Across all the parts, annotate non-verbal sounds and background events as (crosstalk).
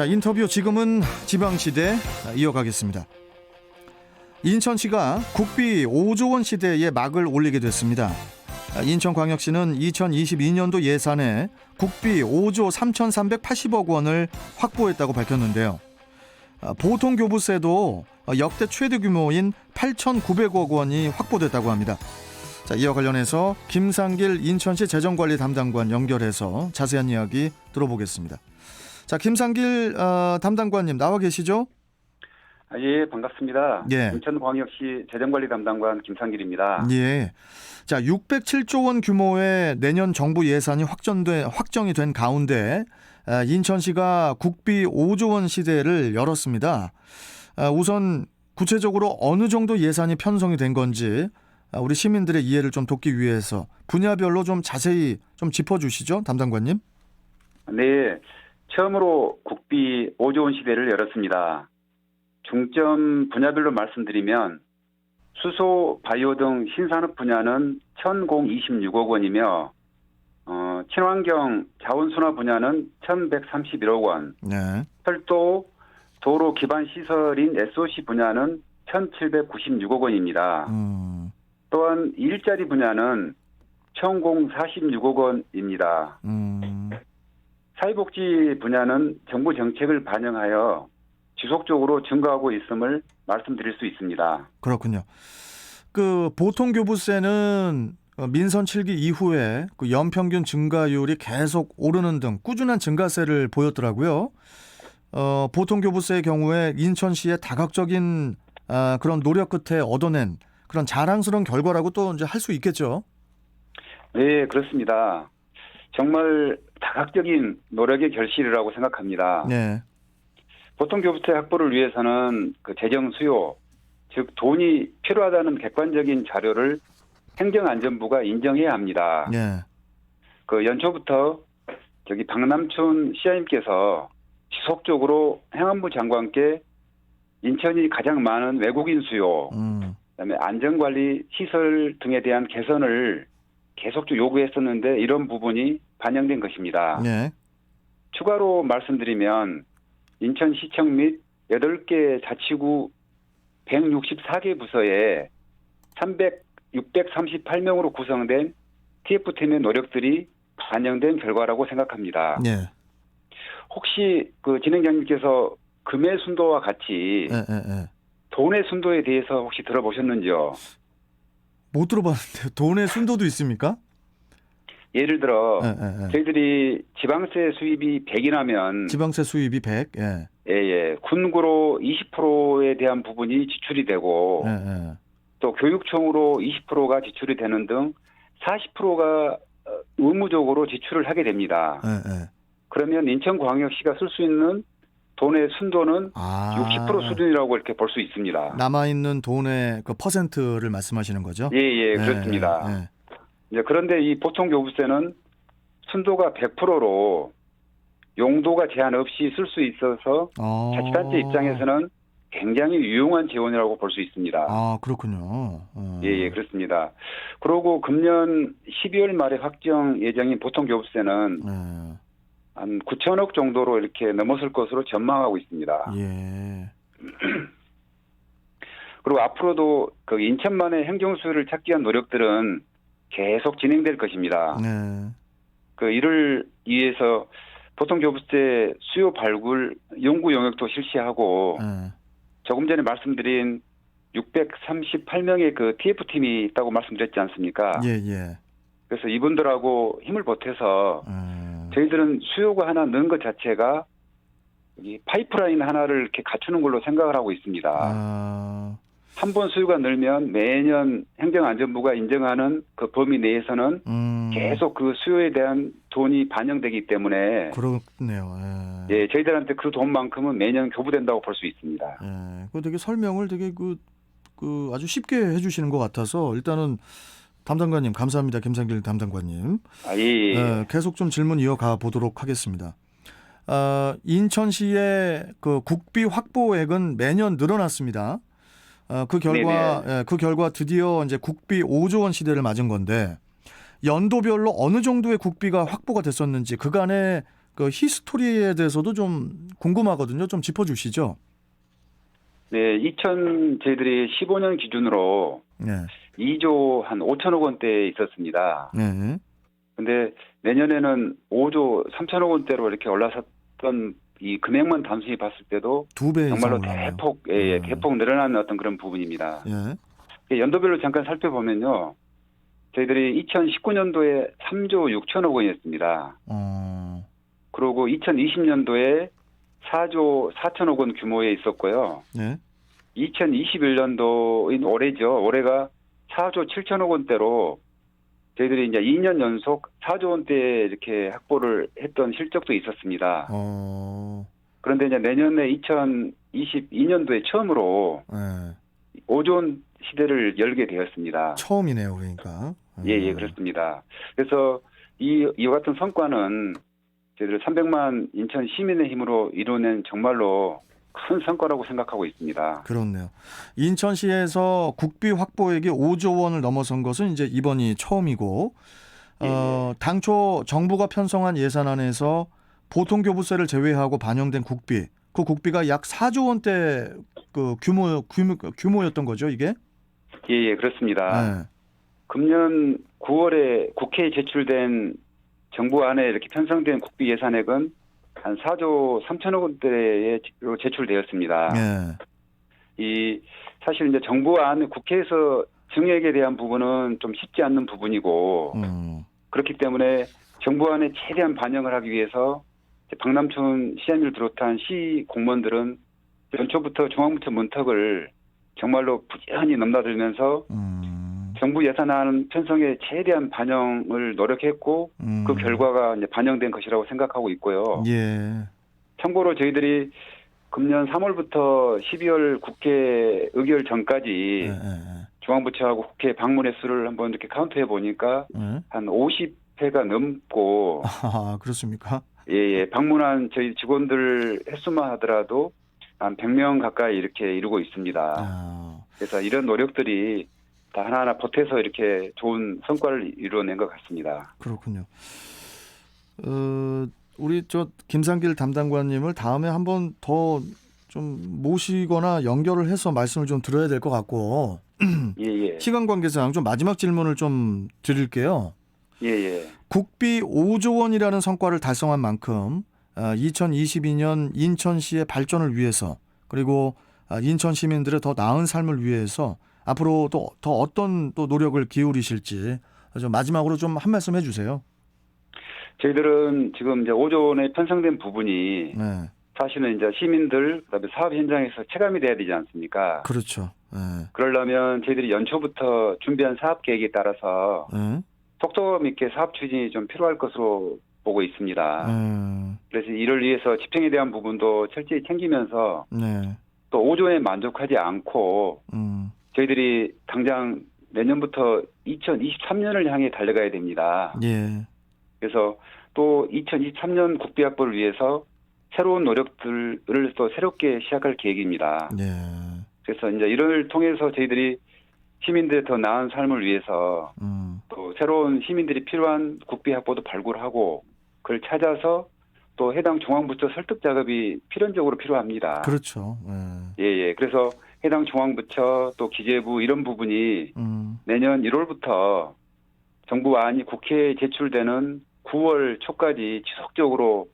자, 인터뷰 지금은 지방시대 이어가겠습니다. 인천시가 국비 5조 원 시대에 막을 올리게 됐습니다. 인천광역시는 2022년도 예산에 국비 5조 3,380억 원을 확보했다고 밝혔는데요. 아, 보통 교부세도 역대 최대 규모인 8,900억 원이 확보됐다고 합니다. 자, 이와 관련해서 김상길 인천시 재정관리 담당관 연결해서 자세한 이야기 들어보겠습니다. 자, 김상길 어, 담당관님 나와 계시죠? 아, 예, 반갑습니다. 예. 인천광역시 재정관리 담당관 김상길입니다. 예. 자, 607조 원 규모의 내년 정부 예산이 확정돼 확정이 된 가운데 아, 인천시가 국비 5조 원 시대를 열었습니다. 아, 우선 구체적으로 어느 정도 예산이 편성이 된 건지 아, 우리 시민들의 이해를 좀 돕기 위해서 분야별로 좀 자세히 좀 짚어주시죠, 담당관님. 네, 처음으로 국비 5조 원 시대를 열었습니다. 중점 분야별로 말씀드리면 수소, 바이오 등 신산업 분야는 1,026억 원이며 어, 친환경 자원순화 분야는 1,131억 원, 네. 철도, 도로 기반 시설인 SOC 분야는 1,796억 원입니다. 음, 또한 일자리 분야는 1,046억 원입니다. 음, 사회복지 분야는 정부 정책을 반영하여 지속적으로 증가하고 있음을 말씀드릴 수 있습니다. 그렇군요. 그 보통 교부세는 어, 민선 7기 이후에 그 연평균 증가율이 계속 오르는 등 꾸준한 증가세를 보였더라고요. 어, 보통 교부세의 경우에 인천시의 다각적인 아, 그런 노력 끝에 얻어낸 그런 자랑스러운 결과라고 또 이제 할 수 있겠죠. 네, 그렇습니다. 정말 다각적인 노력의 결실이라고 생각합니다. 네. 보통 교부세 확보를 위해서는 그 재정 수요, 즉 돈이 필요하다는 객관적인 자료를 행정안전부가 인정해야 합니다. 네. 그 연초부터 저기 박남춘 시장님께서 지속적으로 행안부 장관께 인천이 가장 많은 외국인 수요, 음. 그다음에 안전관리 시설 등에 대한 개선을 계속 요구했었는데 이런 부분이 반영된 것입니다. 네. 추가로 말씀드리면 인천시청 및 8개 자치구 164개 부서에 300, 638명으로 구성된 TF팀의 노력들이 반영된 결과라고 생각합니다. 네. 혹시 그 진행자님께서 금의 순도와 같이 네. 네. 네. 돈의 순도에 대해서 혹시 들어보셨는지요? 못 들어봤는데 돈의 순도도 있습니까? 예를 들어 네. 네. 네. 저희들이 지방세 수입이 100이라면 지방세 수입이 100. 예. 예, 예. 군구로 20%에 대한 부분이 지출이 되고 예. 예. 또 교육청으로 20%가 지출이 되는 등 40%가 의무적으로 지출을 하게 됩니다. 예. 예. 그러면 인천광역시가 쓸 수 있는 돈의 순도는 아. 60% 수준이라고 이렇게 볼 수 있습니다. 남아 있는 돈의 그 퍼센트를 말씀하시는 거죠? 예, 예, 그렇습니다. 예, 예. 이제 그런데 이 보통 교부세는 순도가 100%로 용도가 제한 없이 쓸 수 있어서 어. 자치단체 입장에서는 굉장히 유용한 지원이라고 볼 수 있습니다. 아 그렇군요. 어. 예, 예, 그렇습니다. 그리고 금년 12월 말에 확정 예정인 보통 교부세는 예. 한 9천억 정도로 이렇게 넘어설 것으로 전망하고 있습니다. 예. (clears throat) 그리고 앞으로도 그 인천만의 행정수를 찾기 위한 노력들은 계속 진행될 것입니다. 네. 그 이를 위해서 보통 교부세 수요 발굴 연구 영역도 실시하고 예. 조금 전에 말씀드린 638명의 그 TF팀이 있다고 말씀드렸지 않습니까? 예, 예. 그래서 이분들하고 힘을 보태서 음. 저희들은 수요가 하나 는것 자체가 이 파이프라인 하나를 이렇게 갖추는 걸로 생각을 하고 있습니다. 아, 한 번 수요가 늘면 매년 행정안전부가 인정하는 그 범위 내에서는 음. 계속 그 수요에 대한 돈이 반영되기 때문에 그렇네요. 예. 예, 저희들한테 그 돈만큼은 매년 교부된다고 볼 수 있습니다. 예. 그 되게 설명을 되게 그, 그 아주 쉽게 해주시는 것 같아서 일단은 담당관님 감사합니다. 김상길 담당관님. 아, 예, 예. 예, 계속 좀 질문 이어가 보도록 하겠습니다. 아, 인천시의 그 국비 확보액은 매년 늘어났습니다. 아, 그 결과 예, 그 결과 드디어 이제 국비 5조 원 시대를 맞은 건데 연도별로 어느 정도의 국비가 확보가 됐었는지 그간의 그 히스토리에 대해서도 좀 궁금하거든요. 좀 짚어 주시죠. 네, 2000 저희들이 15년 기준으로 네. 2조 한 5천억 원대에 있었습니다. 네. 근데 내년에는 5조 3천억 원대로 이렇게 올라섰던 이 금액만 단순히 봤을 때도 두배 이상 정말로. 대폭 예, 예, 음. 대폭 늘어나는 어떤 그런 부분입니다. 예. 연도별로 잠깐 살펴보면요. 저희들이 2019년도에 3조 6천억 원이었습니다. 어. 그리고 2020년도에 4조 4천억 원 규모에 있었고요. 네. 2021년도인 올해죠. 올해가 4조 7천억 원대로 저희들이 이제 2년 연속 4조 원대 이렇게 확보를 했던 실적도 있었습니다. 어. 그런데 이제 내년에 2022년도에 처음으로 예. 5조 원 시대를 열게 되었습니다. 처음이네요, 그러니까. 예, 예, 그렇습니다. 그래서 이, 이와 같은 성과는 저희들 300만 인천 시민의 힘으로 이뤄낸 정말로 큰 성과라고 생각하고 있습니다. 그렇네요. 인천시에서 국비 확보액이 5조 원을 넘어선 것은 이제 이번이 처음이고, 어, 당초 정부가 편성한 예산안에서 보통 교부세를 제외하고 반영된 국비, 그 국비가 약 4조 원대 그 규모, 규모 규모였던 거죠, 이게? 예, 예, 그렇습니다. 네. 금년 9월에 국회에 제출된 정부 안에 이렇게 편성된 국비 예산액은 한 4조 3천억 원대로 제출되었습니다. 예. 이 사실 이제 정부 안 국회에서 증액에 대한 부분은 좀 쉽지 않는 부분이고 음. 그렇기 때문에 정부 안에 최대한 반영을 하기 위해서 박남춘 시장을 비롯한 시 공무원들은 연초부터 중앙부처 문턱을 정말로 부지런히 넘나들면서 음. 정부 예산안 편성에 최대한 반영을 노력했고 음. 그 결과가 이제 반영된 것이라고 생각하고 있고요. 예. 참고로 저희들이 금년 3월부터 12월 국회 의결 전까지 예, 예, 중앙부처하고 국회 방문의 수를 한번 이렇게 카운트해 보니까 예. 예. 한 50회가 넘고 아, 그렇습니까? 예, 예, 방문한 저희 직원들 횟수만 하더라도 한 100명 가까이 이렇게 이루고 있습니다. 아. 그래서 이런 노력들이 다 하나하나 보태서 이렇게 좋은 성과를 이루어낸 것 같습니다. 그렇군요. 어, 우리 저 김상길 담당관님을 다음에 한번 더 좀 모시거나 연결을 해서 말씀을 좀 들어야 될 것 같고 (clears throat) 예, 예. 시간 관계상 좀 마지막 질문을 좀 드릴게요. 예, 예. 국비 5조 원이라는 성과를 달성한 만큼 아, 2022년 인천시의 발전을 위해서 그리고 아, 인천 시민들의 더 나은 삶을 위해서 앞으로 또 더 어떤 또 노력을 기울이실지 좀 마지막으로 좀 한 말씀 해주세요. 저희들은 지금 이제 5조 원에 편성된 부분이 네, 사실은 이제 시민들 그다음에 사업 현장에서 체감이 돼야 되지 않습니까? 그렇죠. 네, 그러려면 저희들이 연초부터 준비한 사업 계획에 따라서 네, 속도감 있게 사업 추진이 좀 필요할 것으로 보고 있습니다. 네, 그래서 이를 위해서 집행에 대한 부분도 철저히 챙기면서 네, 또 5조에 만족하지 않고 음, 저희들이 당장 내년부터 2023년을 향해 달려가야 됩니다. 예, 그래서 또 2023년 국비 확보를 위해서 새로운 노력들을 또 새롭게 시작할 계획입니다. 예, 그래서 이제 이를 통해서 저희들이 시민들의 더 나은 삶을 위해서 음, 또 새로운 시민들이 필요한 국비 확보도 발굴하고 그걸 찾아서 또 해당 중앙부처 설득 작업이 필연적으로 필요합니다. 그렇죠. 예, 예, 예. 그래서 해당 중앙부처 또 기재부 이런 부분이 음, 내년 1월부터 정부 안이 국회에 제출되는 9월 초까지 지속적으로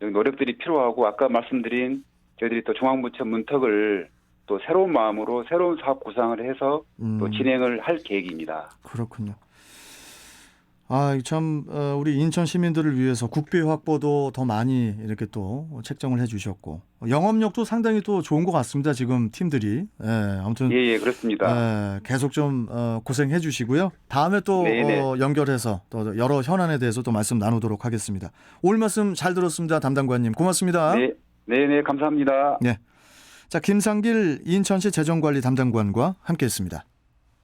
노력들이 필요하고 아까 말씀드린 저희들이 또 중앙부처 문턱을 또 새로운 마음으로 새로운 사업 구상을 해서 음. 또 진행을 할 계획입니다. 그렇군요. 아, 참 어, 우리 인천 시민들을 위해서 국비 확보도 더 많이 이렇게 또 책정을 해주셨고 영업력도 상당히 또 좋은 것 같습니다. 지금 팀들이 예, 아무튼 예, 예, 그렇습니다. 예, 계속 좀 어, 고생해 주시고요. 다음에 또 네네. 어, 연결해서 또 여러 현안에 대해서 또 말씀 나누도록 하겠습니다. 오늘 말씀 잘 들었습니다, 담당관님. 고맙습니다. 네, 네, 네, 감사합니다. 자, 김상길 인천시 재정관리 담당관과 함께했습니다.